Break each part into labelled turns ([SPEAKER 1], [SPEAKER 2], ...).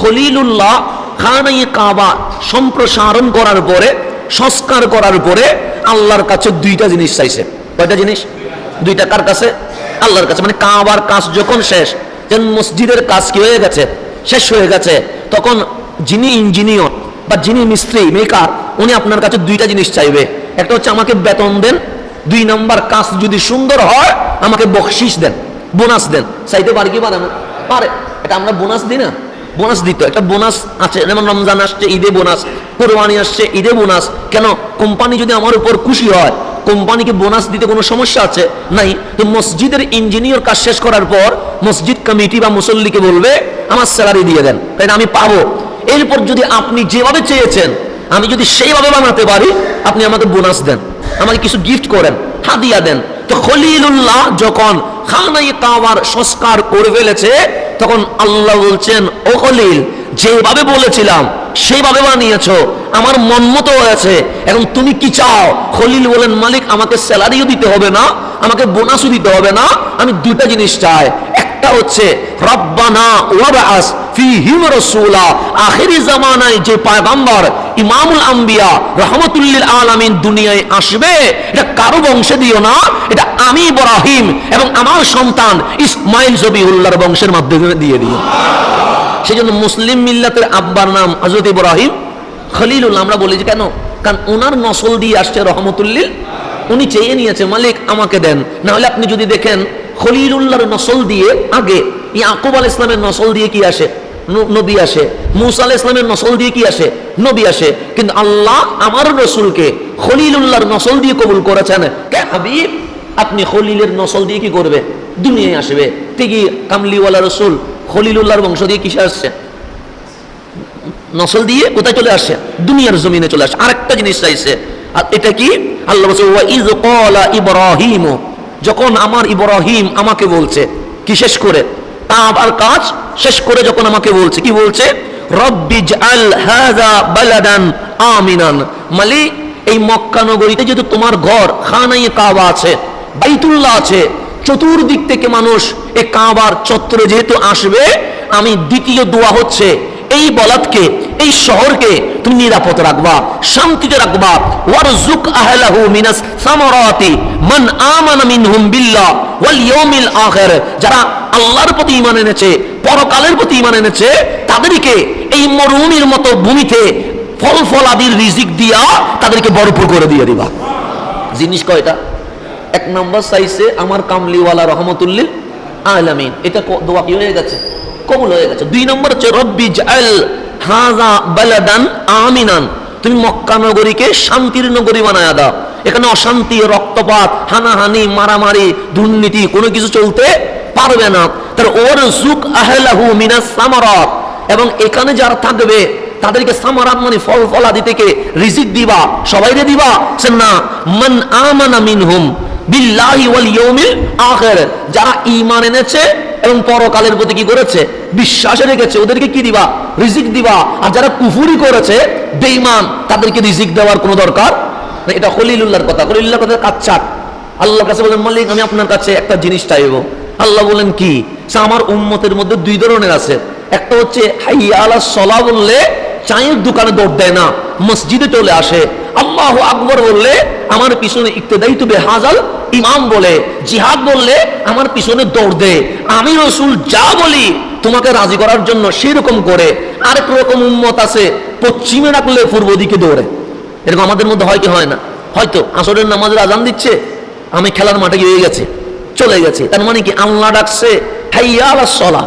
[SPEAKER 1] খলিলুল্লাহ খানাই কাবা সম্প্রসারণ করার পরে, সংস্কার করার পরে আল্লাহর কাছে দুইটা জিনিস চাইছে। কয়টা জিনিস? দুইটা কার কাছে? আল্লাহর কাছে। মানে কাবার কাজ যখন শেষ, যেন মসজিদের কাজ কি হয়ে গেছে? শেষ হয়ে গেছে। তখন যিনি ইঞ্জিনিয়র বা যিনি মিস্ত্রি, মেকার, উনি আপনার কাছে দুইটা জিনিস চাইবে। একটা হচ্ছে আমাকে বেতন দেন। দুই নম্বর, কাজ যদি সুন্দর হয়, আমাকে বকশিস দেন, বোনাস দেন। চাইতে পারে কি পারে পারে। এটা আমরা বোনাস দিই না? বোনাস দিত। একটা বোনাস আছে, যেমন রমজান আসছে, ঈদে বোনাস, কোরবানি আসছে, ঈদে বোনাস। কেন? কোম্পানি যদি আমার উপর খুশি হয়, কোম্পানিকে বোনাস দিতে কোনো সমস্যা আছে? নাই। তো মসজিদের ইঞ্জিনিয়ার কাজ শেষ করার পর মসজিদ কমিটি বা মুসল্লিকে বলবে, আমার স্যালারি দিয়ে দেন তাই আমি পাবো। এরপর যদি আপনি যেভাবে চেয়েছেন, আমি যদি সেইভাবে বানাতে পারি, আপনি আমাকে বোনাস দেন, আমাকে কিছু গিফট করেন, হাদিয়া দেন। তো খলিলুল্লাহ যখন খানাই কাবার সংস্কার করে ফেলেছে তখন আল্লাহ বলছেন, ও কলিল যেভাবে বলেছিলাম, সেইভাবে বানিয়েছ। আমার মন মতো হয়েছে। এখন তুমি কি চাও? খলিল বলেন মালিক, আমাকে স্যালারিও দিতে হবে না, আমাকে বোনাসও দিতে হবে না। আমি দুটা জিনিস চাই। একটা হচ্ছে, রব্বানা ওয়াবাস বংশের মাধ্যমে দিয়ে দিও। সেই জন্য মুসলিম মিল্লাতের আব্বার নাম হজরত ইব্রাহিম খলিলুল্লাহ আমরা বলি যে কেন? কারণ ওনার নসল দিয়ে আসছে রহমতুল্লিল, উনি চেয়ে নিয়েছে, মালিক আমাকে দেন না হলে আপনি যদি দেখেন খলিলুল্লাহর নসল দিয়ে আগে, ইয়াকুব আল ইসলামের নসল দিয়ে কি আসে? নবী আসে। মুসা আল ইসলামের নসল দিয়ে কি আসে? নবী আসে। কিন্তু আল্লাহ আমার রসুলকে খলিলুল্লাহর নসল দিয়ে কবুল করেছেন। হাবিব? আপনি খলিলের নসল দিয়ে কি করবে? দুনিয়ায় আসবে। ঠিকই, কামলিওয়ালা রসুল খলিলুল্লাহর বংশ দিয়ে কিসে আসছে? নসল দিয়ে কোথায় চলে আসে দুনিয়ার জমিনে চলে আসে আরেকটা জিনিস চাইছে। আর এটা কি? আল্লাহ ওয়া ইজ ক্বালা ইব্রাহিম। যখন আমার ইব্রাহিম আমাকে বলছে, কি শেষ করে? তা আবার কাজ শেষ করে যখন আমাকে বলছে, কি বলছে? রব্বি জাল হাযা বালাদান আমিনান। মালিক এই মক্কা যেহেতু তোমার ঘর খানাই কাবা আছে, বাইতুল্লাহ আছে, চতুর্দিক থেকে মানুষ এ কাবার চত্বরে যেহেতু আসবে, আমি দ্বিতীয় দোয়া হচ্ছে, এই বলাদকে, এই শহরকে তুমি নিরাপদ রাখবা, শান্তিতে রাখবা। ওয়ারজুক আহলাহু মিনাস সামারাতি মান আমানা মিনহুম বিল্লাহ ওয়াল ইয়াউমিল আখির। যারা আল্লাহর প্রতি ঈমান এনেছে, পরকালের প্রতি ঈমান এনেছে, তাদেরকে এই মরুভূমির মতো ভূমিতে ফল ফলাদির রিজিক দিয়া তাদেরকে ভরপুর করে দিয়ে দিবা। জিনিস কয়টা? এক নম্বর চাইছে আমার কামলিওয়ালা রহমতুল্লিল আলামিন। এটা দোয়া কি হয়ে গেছে? কবুল হয়ে গেছে। দুই নম্বর হচ্ছে, রব্বি জাল হাজা বালাদান আমিনান। তুমি মক্কা নগরীকে শান্তির নগরী বানায় দাও। এখানে অশান্তি, রক্তপাত, হানাহানি, মারামারি, দুর্নীতি, কোনো কিছু চলতে পারবে না। তার ওর জুক আহলাহু মিনাস সামারাত। এবং এখানে যারা থাকবে, তাদেরকে সামারাত মানে ফল ফলাদি থেকে রিজিক দিবা। সবাইরে দিবা? সে না, মান আমানা মিনহুম বিল্লাহি ওয়াল ইয়াউমিল আখির। যারা ঈমান এনেছে এবং পরকালের প্রতি কি করেছে? বিশ্বাস রেখেছে। ওদেরকে কি দিবা? রিজিক দিবা। আর যারা কুফুরি করেছে, বেঈমান, তাদেরকে রিজিক দেওয়ার কোনো দরকার এটা খলিলুল্লাহর কথা। খলিলুল্লাহর কথা কাচ্চাক আল্লাহর কাছে বলেন মালিক, আমি আপনার কাছে একটা জিনিস চাইব। আল্লাহ বলেন কি? আমার উম্মতের মধ্যে দুই ধরনের আছে। একটা হচ্ছে সলা বললে চায়ের দোকানে দৌড় দেয় না, মসজিদে চলে আসে। আল্লাহ আকবর বললে, আমার পিছনে ইকতেদাই তো বেহাজাল ইমাম বলে, জিহাদ বললে আমার পিছনে দৌড় দে। আমি রসুল যা বলি, তোমাকে রাজি করার জন্য সেরকম করে। আরেক রকম উম্মত আছে, পশ্চিমে রাখলে পূর্ব দিকে দৌড়ে। এরকম আমাদের মধ্যে হয় কি হয় না? হয়তো আসরের নামাজের আজান দিচ্ছে, আমি খেলার মাঠে গিয়ে গেছি। চলে গেছে। তার মানে কি? আল্লাহ ডাকছে, হাইয়া সলা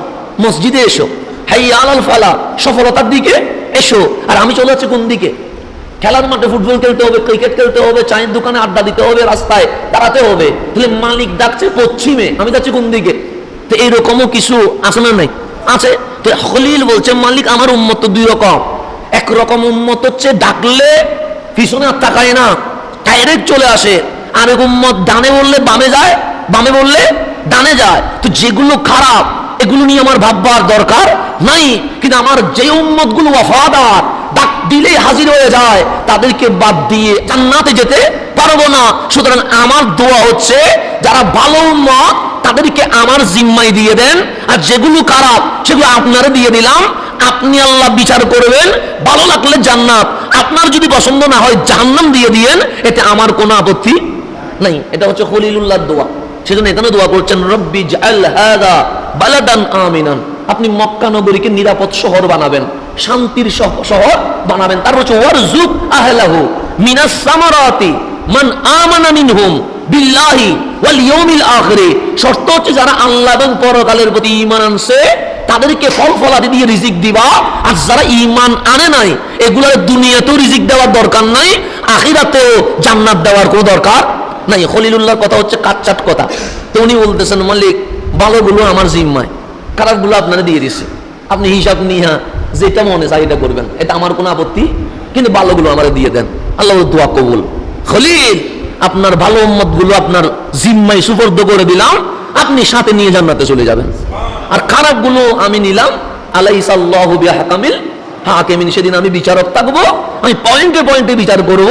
[SPEAKER 1] মসজিদে এসো। হাইয়া আলাল ফালা সফলতার দিকে এসো। আর আমি চলে যাচ্ছি কোন দিকে? খেলার মাঠে ফুটবল খেলতে হবে, ক্রিকেট খেলতে হবে, চায়ের দোকানে আড্ডা দিতে হবে, রাস্তায় দাঁড়াতে হবে। তাহলে মালিক ডাকছে পশ্চিমে, আমি যাচ্ছি কোন দিকে? তো এইরকমও কিছু আছে না নাই? আছে? তো খলিল বলছে, মালিক, আমার উন্মত দুই রকম। এক রকম উম্মত হচ্ছে, ডাকলে পিছনে আর তাকায় না ডাইরেক্ট চলে আসে। আরেক উম্মত ডানে বললে বামে যায় বামে বললে, ডানে যায়। তো যেগুলো খারাপ, এগুলো নিয়ে আমার ভাববার দরকার নাই। কিন্তু আমার যে উম্মতগুলো ওয়াফাদার, ডাক দিলেই হাজির হয়ে যায়, তাদেরকে বাদ দিয়ে জান্নাতে যেতে পারব না। সুতরাং আমার দোয়া হচ্ছে, যারা ভালো উম্মত, তাদেরকে আমার জিম্মাই দিয়ে দেন। আর যেগুলো খারাপ, সেগুলো আপনারা দিয়ে দিলাম। আপনি আল্লাহ বিচার করবেন, ভালো লাগলে জান্নাত। আপনার যদি পছন্দ না হয়, জাহান্নাম দিয়ে দিয়েন। এতে আমার কোনো আপত্তি নাই। এটা হচ্ছে খলিলুল্লাহ দোয়া। সেজন্য এখানে দোয়া করছেন, রব্বি বালাদান আমিনান। আপনি মক্কা নগরীকে নিরাপদ শহর বানাবেন, শান্তির শহর বানাবেন। তার হচ্ছে মিনাস সামারাতি মান আমানা মিনহুম বিল্লাহি ওয়াল ইয়াউমিল শর্ত হচ্ছে, যারা আল্লাহ এবং পরকালের প্রতি ঈমান আনছে, তাদেরকে ফল দিয়ে রিজিক দিবা। আর যারা ঈমান আনে নাই, এগুলোর দুনিয়াতেও রিজিক দেওয়ার দরকার নাই, আখিরাতেও জান্নাত দেওয়ার কোনো দরকার নাই, খলিলুল্লাহর কথা হচ্ছে কাচ্চাট কথা। তো উনি বলতেছেন, মালিক ভালোগুলো আমার জিম্মায়। খারাপগুলো আপনারা দিয়ে দিছে। আপনি হিসাব নিয়ে যেটা মনে চাই এটা করবেন। এটা আমার কোনো আপত্তি, কিন্তু ভালোগুলো আমার দিয়ে দেন। আল্লাহ দোয়া কবুল। খলিল, আপনার ভালো উম্মতগুলো আপনার জিম্মায় সুপর্দ করে দিলাম, আপনি সাথে নিয়ে জান্নাতে চলে যাবেন। আর খারাপগুলো আমি নিলাম, আলাইসাল্লাহু বিহাকামিল, হাকিমিন, সেদিন আমি বিচারক থাকব, আমি পয়েন্টে পয়েন্টে বিচার করব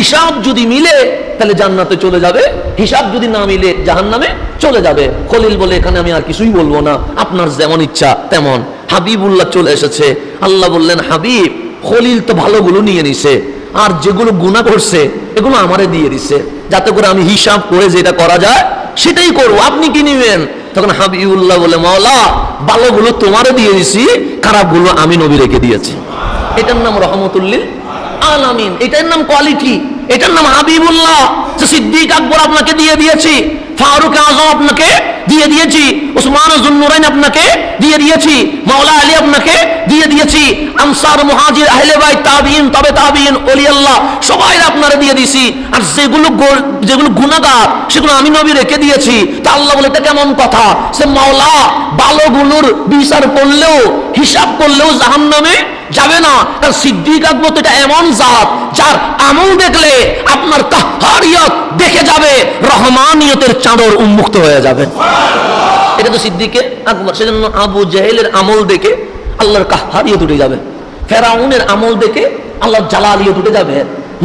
[SPEAKER 1] হিসাব যদি মিলে, তাহলে জান্নাতে চলে যাবে। হিসাব যদি না মিলে, জাহান্নামে চলে যাবে। খলিল বলে, এখানে আমি আর কিছুই বলব না। আপনার যেমন ইচ্ছা, তেমন। হাবিবুল্লাহ চলে এসেছে। আল্লাহ বললেন, হাবিব, খলিল তো ভালোগুলো নিয়ে নিছে। আর যেগুলো গুণা করছে, এগুলো আমারে দিয়ে দিছে। যাতে করে আমি হিসাব করে যেটা করা যায়, সেটাই করব। আপনি কি নিবেন? তখন হাবিবুল্লাহ বলে, মাওলা, ভালোগুলো তোমারে দিয়ে দিছি, খারাপগুলো আমি নবী রেখে দিয়েছি। এটার নাম রহমতুল্লিল আলামিন। এটার নাম কোয়ালিটি। এটার নাম হাবিবুল্লাহ। যে সিদ্দিক আকবর আপনাকে দিয়ে দিয়েছি, ফারুক আজম আপনাকে দিয়ে দিয়েছি ওসমান জুন্নুরাইন আপনাকে দিয়ে দিয়েছি, মাওলা আলী আপনাকে দিয়ে দিয়েছি, আনসার, মুহাজির, আহলে বাই তাবিইন তবে তাবিইন ওলি আল্লাহ সবাই আপনারা দিয়ে দিয়েছি আর যেগুলো যেগুলো গুনাহগার, সেগুলো আমি নবী রেখে দিয়েছি। তা আল্লাহ বলে, এটা কেমন কথা? সে মাওলা ভালোগুলোর বিচার করলেও, হিসাব করলেও জাহান্নামে যাবে না। কারণ সিদ্দিক আকবর তো এটা এমন জাত যার আমল দেখলে আপনার কাহারিয়ত দেখে যাবে রহমানিয়তের চাঁদর উন্মুক্ত হয়ে যাবে। এটা তো সিদ্দিকে আকবর সেজন্য আবু জাহেলের আমল দেখে আল্লাহর কাহারিয়ত উঠে যাবে। ফেরাউনের আমল দেখে আল্লাহর জালালিয়ত উঠে যাবে।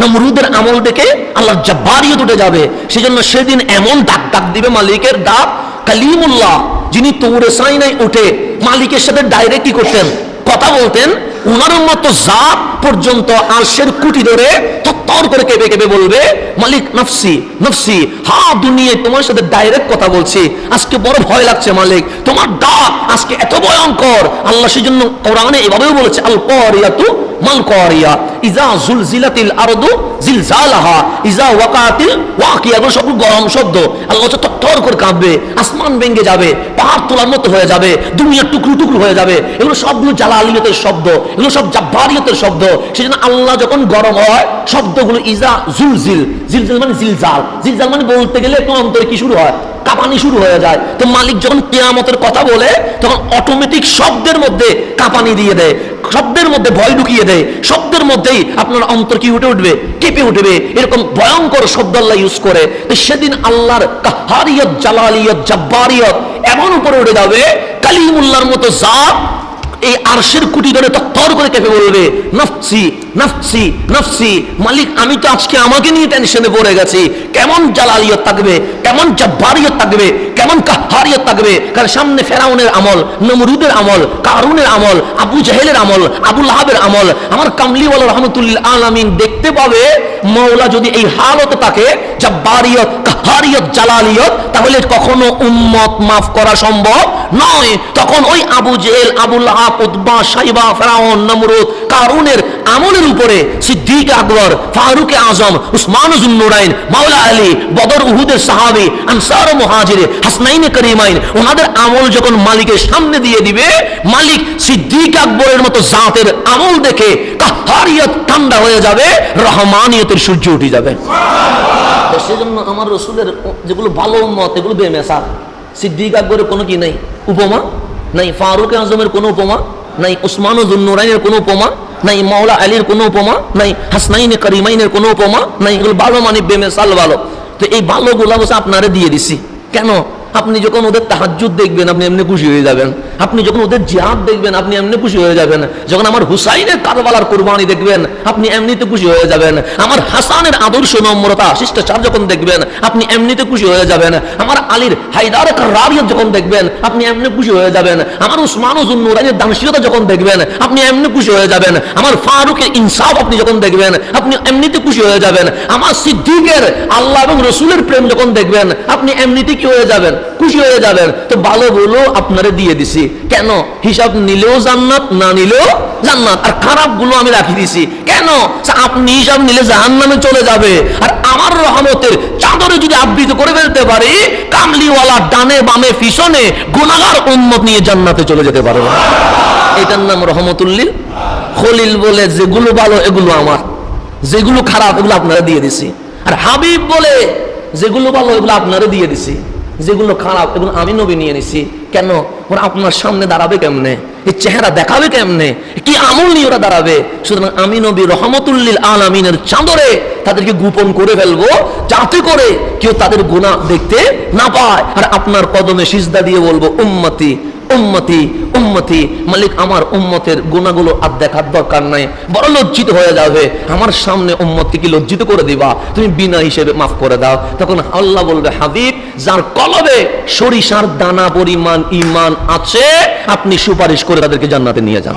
[SPEAKER 1] নমরুদের আমল দেখে আল্লাহর জব্বারিয়ত উঠে যাবে। সেজন্য সেদিন এমন ডাক ডাক দিবে মালিকের ডাক কালিমুল্লাহ যিনি তৌরে সাইনাই উঠে মালিকের সাথে ডাইরেক্ট কি করতেন কথা বলতেন উনার মতো জাত পর্যন্ত আরশের কুটি ধরে তত্তর করে কেঁপে কেঁপে বলবে, মালিক, নফসি নফসি, হা, দুনিয়ায় তোমার সাথে ডাইরেক্ট কথা বলছি। আজকে বড় ভয় লাগছে মালিক। তোমার ডাক আজকে এত ভয়ঙ্কর। আল্লাহ সেজন্য কোরআনে এভাবেও বলেছে আল করিয়াতু মাল করিয়া ইজা জুলজিলাতিল আরদু জিলজালাহা, ইজা ওয়াকাতিল ওয়াকিয়া, এগুলো সব গরম শব্দ। আল্লাহ হচ্ছে তত্তর করে কাঁপবে, আসমান ভেঙে যাবে, পাহাড় তোলার মতো হয়ে যাবে, দুনিয়ার টুকরো টুকরো হয়ে যাবে। এগুলো সবগুলো জালালিয়তের শব্দ। এগুলো সব জাব্বারিয়তের শব্দ। সেজন্য আল্লাহ যখন গরম হয়, শব্দগুলো ইজা জুলজিল। জিলজিল মানে জিলজাল। জিলজাল মানে বলতে গেলে একটু অন্তরে কি শুরু হয়? কাঁপানি শুরু হয়ে যায়। তো মালিক যখন কেয়ামতের কথা বলে, তখন অটোমেটিক শব্দের মধ্যে কাঁপানি দিয়ে দেয়। শব্দের মধ্যে ভয় ঢুকিয়ে দেয়। শব্দের মধ্যেই আপনার অন্তর কি উঠে উঠবে? কেঁপে উঠবে। এরকম ভয়ঙ্কর শব্দ আল্লাহ ইউজ করে। তো সেদিন আল্লাহর কাহারিয়ত, জালালিয়ত, জাব্বারিয়ত এমন উপরে উঠে যাবে, কালিমুল্লাহর মতো জাত এই আরশের কুটি ধরে তত্তর করে কেঁপে বলবে, নফসি নফসি নফসি, মালিক, আমি তো আজকে আমাকে নিয়ে টেনশনে পড়ে গেছি। কেমন জালালিয়ত থাকবে, কেমন জব্বারিয়ত থাকবে, কেমন কাহারিয়ত থাকবে? কারণ সামনে ফেরাউনের আমল, নমরুদের আমল, কারুনের আমল, আবু জাহেলের আমল, আবু লাহাবের আমল। আমার কামলিওয়ালা রহমতুল্লিল আলামিন দেখতে পাবে মৌলা যদি এই হালতে থাকে জব্বারিয়ত, কাহারিয়ত, জালালিয়ত, তাহলে কখনো উম্মত মাফ করা সম্ভব নয়, তখন ওই আবু জেহেল, আবু লাহাব সাইবা, ফেরাউন, নমরুদ, কারুনের আমলের উপরে সিদ্দিক আকবর, ফারুক আজম, উসমান জুন্নুরাইন মাওলা আলী, বদর উহুদের সাহাবি, আনসার মুহাজির হাসনাইনে করিমাইন ওনাদের আমল যখন মালিকের সামনে দিয়ে দিবে, মালিক সিদ্দিক আকবরের মতো জাতের আমল দেখে কাহারিয়ত ঠান্ডা হয়ে যাবে, রহমানিয়তের সূর্য উঠে যাবে। সেজন্য আমার রসুলের যেগুলো ভালো মত, এগুলো বেমেসা সিদ্দিক আকবরের কোনো কি নাই? উপমা? নাই ফারুক আজমের কোনো উপমা? নাই উসমান জুন্নুরাইনের কোনো উপমা? নাই মাওলা আলীর কোনো উপমা? নাই হাসনাইনে করিমাইনের কোনো উপমা? নাই এগুলো ভালো মানে বেমেসাল ভালো। তো এই ভালো গুলা বসে আপনারে দিয়ে দিছি। কেন? আপনি যখন ওদের তাহাজ্জুদ দেখবেন, আপনি এমনি খুশি হয়ে যাবেন। আপনি যখন ওদের জিহাদ দেখবেন, আপনি এমনি খুশি হয়ে যাবেন। যখন আমার হুসাইনের কারবালার কোরবানি দেখবেন, আপনি এমনিতে খুশি হয়ে যাবেন। আমার হাসানের আদর্শ নম্রতা, শিষ্টাচার যখন দেখবেন, আপনি এমনিতে খুশি হয়ে যাবেন। আমার আলীর হায়দার রাবিয়ত যখন দেখবেন, আপনি এমনি খুশি হয়ে যাবেন। আমার উসমান নুরাইনের দানশীলতা যখন দেখবেন, আপনি এমনি খুশি হয়ে যাবেন। আমার ফারুকের ইনসাফ আপনি যখন দেখবেন, আপনি এমনিতে খুশি হয়ে যাবেন। আমার সিদ্দিকের আল্লাহ এবং রসুলের প্রেম যখন দেখবেন, আপনি এমনিতে কি হয়ে যাবেন? খুশি হয়ে যাবেন। তো ভালো বলো, আপনারে দিয়ে দিছি। কেন? হিসাব নিলেও জান্নাত, না নিলেও জান্নাত। আর খারাপগুলো আমি রাখি দিছি। কেন? আপনি হিসাব নিলে জাহান্নামে চলে যাবে। আর আমার রহমতের চাদরে যদি আবৃত করে ফেলতে পারি, কামলিওয়ালা ডানে বামে পিছনে গুণাগার উন্মত নিয়ে জান্নাতে চলে যেতে পারবে এটার নাম রহমতুল্লিল। খলিল বলে, যেগুলো ভালো, এগুলো আমার। যেগুলো খারাপ, এগুলো আপনারা দিয়ে দিছি। আর হাবিব বলে, যেগুলো ভালো, এগুলো আপনারা দিয়ে দিছি। যেগুলো খারাপ এগুলো আমি নবী নিয়ে নিছি, কেন? ওরা আপনার সামনে দাঁড়াবে কেমনে? এই চেহারা দেখাবে কেমনে? কি আমল নিয়ে ওরা দাঁড়াবে? সুতরাং আমি নবী রহমতুল্লিল আমিনের চাঁদরে তাদেরকে গোপন করে ফেলব, যাতে করে কেউ তাদের গুণা দেখতে না পায়। আর আপনার কদমে সিজদা দিয়ে বলব, উম্মতি উম্মতি উম্মতি। মালিক, আমার উম্মতের গুণাগুলো আর দেখার দরকার নাই। বড় লজ্জিত হয়ে যাবে। আমার সামনে উম্মতকে কি লজ্জিত করে দিবা। তুমি বিনা হিসেবে মাফ করে দাও। তখন আল্লাহ বলবে, হাবিব, যার কলবে সরিষার দানা পরিমাণ ইমান আছে, আপনি সুপারিশ করে তাদেরকে জান্নাতে নিয়ে যান।